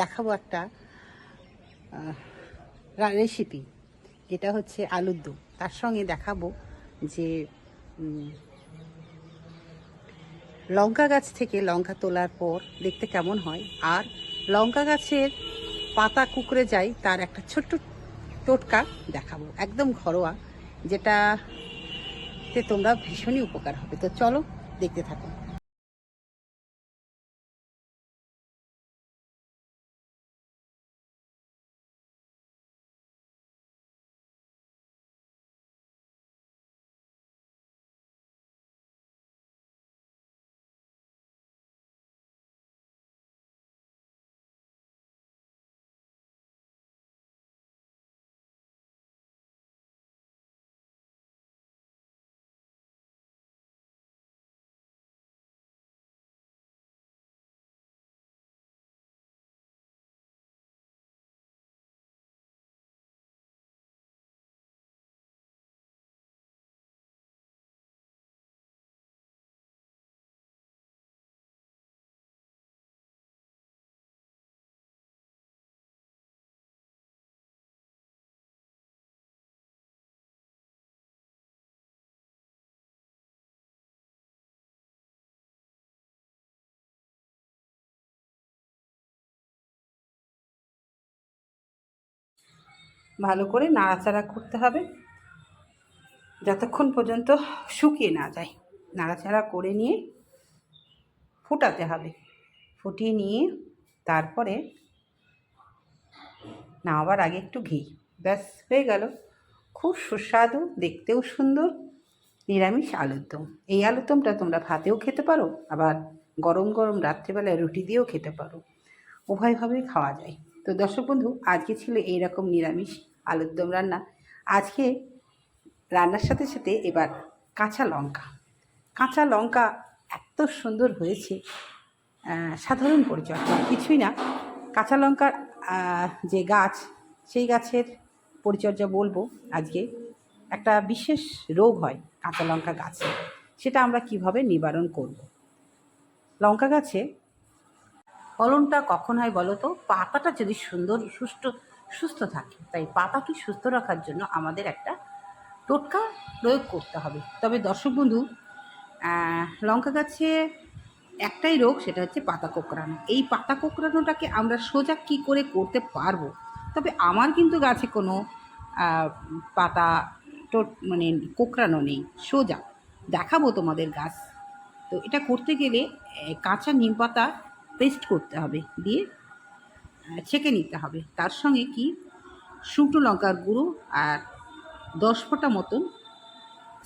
দেখাবো একটা রেসিপি যেটা হচ্ছে আলুর দম। তার সঙ্গে দেখাবো যে লঙ্কা গাছ থেকে লঙ্কা তোলার পর দেখতে কেমন হয়। আর লঙ্কা গাছের পাতা কুকড়ে যায়, তার একটা ছোট্ট টোটকা দেখাবো, একদম ঘরোয়া, যেটাতে তোমরা ভীষণই উপকার হবে। তো চলো দেখতে থাকো। ভালো করে নাড়াচাড়া করতে হবে। যতক্ষণ পর্যন্ত শুকিয়ে না যায়, নাড়াচাড়া করে নিয়ে ফুটাতে হবে। ফুটিয়ে নিয়ে তারপরে নামাবার আগে একটু ঘি। ব্যাস, হয়ে গেল। খুব সুস্বাদু, দেখতেও সুন্দর, নিরামিষ আলুর দম। এই আলুর দমটা তোমরা ভাতেও খেতে পারো, আবার গরম গরম রাত্রিবেলায় রুটি দিয়েও খেতে পারো। উভয়ভাবেই খাওয়া যায়। তো দর্শক বন্ধু, আজকে ছিল এইরকম নিরামিষ আলুর দম রান্না। আজকে রান্নার সাথে সাথে এবার কাঁচা লঙ্কা। কাঁচা লঙ্কা এত সুন্দর হয়েছে সাধারণ পরিচর্যা, কিছুই না। কাঁচা লঙ্কার যে গাছ, সেই গাছের পরিচর্যা বলব, আজকে একটা বিশেষ রোগ হয় কাঁচা লঙ্কা গাছে। সেটা আমরা কীভাবে নিবারণ করব? লঙ্কা গাছে ফলনটা কখন হয় বলো তো? পাতাটা যদি সুন্দর সুস্থ সুস্থ থাকে, তাই পাতাকে সুস্থ রাখার জন্য আমাদের একটা টোটকা প্রয়োগ করতে হবে। তবে দর্শক বন্ধু লঙ্কা গাছে একটাই রোগ, সেটা হচ্ছে পাতা কোঁকড়ানো। এই পাতা কোঁকড়ানোটাকে আমরা সোজা কী করে করতে পারব? তবে আমার কিন্তু গাছে কোনো পাতা টোট মানে কোঁকড়ানো নেই, সোজা। দেখাবো তোমাদের গাছ। তো এটা করতে গেলে কাঁচা নিম পাতা পেস্ট করতে হবে দিয়ে ছেঁকে নিতে হবে। তার সঙ্গে কি? শুকনো লঙ্কার গুঁড়ো আর দশ ফোঁটা মতন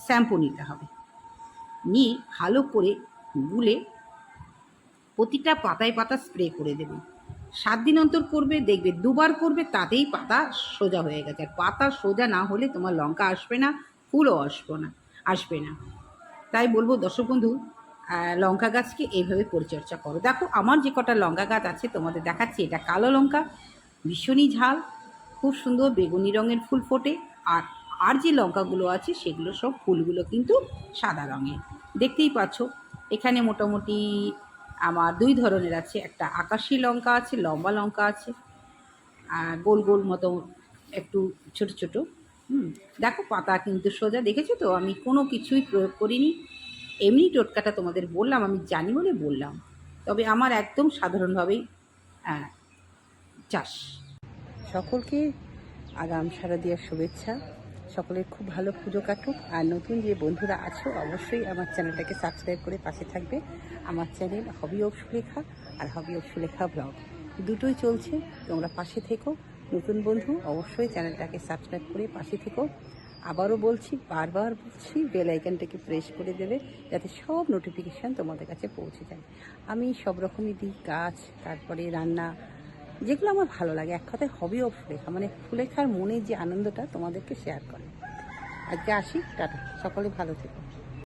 শ্যাম্পু নিতে হবে। নিয়ে ভালো করে গুলে প্রতিটা পাতায় পাতা স্প্রে করে দেবে সাত দিন অন্তর করবে, দেখবে দুবার করবে, তাতেই পাতা সোজা হয়ে গেছে। আর পাতা সোজা না হলে তোমার লঙ্কা আসবে না, ফুলও আসবে না আসবে না। তাই বলব দর্শক বন্ধু লঙ্কা গাছকে এইভাবে পরিচর্যা করো। দেখো, আমার যে কটা লঙ্কা গাছ আছে, তোমাদের দেখাচ্ছি। এটা কালো লঙ্কা, ভীষণই ঝাল, খুব সুন্দর বেগুনি রঙের ফুল ফোটে। আর আর যে লঙ্কাগুলো আছে, সেগুলো সব ফুলগুলো কিন্তু সাদা রঙের। দেখতেই পাচ্ছ, এখানে মোটামুটি আমার দুই ধরনের আছে। একটা আকাশি লঙ্কা আছে, লম্বা লঙ্কা আছে, আর গোল গোল মতো একটু ছোট ছোট। হুম, দেখো, পাতা কিন্তু সোজা, দেখেছ তো? আমি কোনো কিছুই প্রয়োগ করিনি। এমনি টোটকাটা তোমাদের বললাম, আমি জানি বলে বললাম। তবে আমার একদম সাধারণভাবেই চাষ। সকলকে আগাম সারা দেওয়ার শুভেচ্ছা। সকলের খুব ভালো পুজো কাটুক। আর নতুন যে বন্ধুরা আছো, অবশ্যই আমার চ্যানেলটাকে সাবস্ক্রাইব করে পাশে থাকবে। আমার চ্যানেল হবি অফ সুলেখা আর হবি অফ সুলেখা ব্লগ। দুটোই চলছে, তোমরা পাশে থেকো। নতুন বন্ধু, অবশ্যই চ্যানেলটাকে সাবস্ক্রাইব করে পাশে থেকো। আবারও বলছি, বারবার বলছি বেল আইকনটাকে প্রেস করে দেবে যাতে সব নোটিফিকেশান তোমাদের কাছে পৌঁছে যায়। আমি সব রকমই দিই গাছ তারপরে রান্না, যেগুলো আমার ভালো লাগে, এক কথায় হবি অফ সুলেখা মানে ফুলেখার মনের যে আনন্দটা তোমাদেরকে শেয়ার করে। আজকে আসি, টাটা। সকলে ভালো থেকো।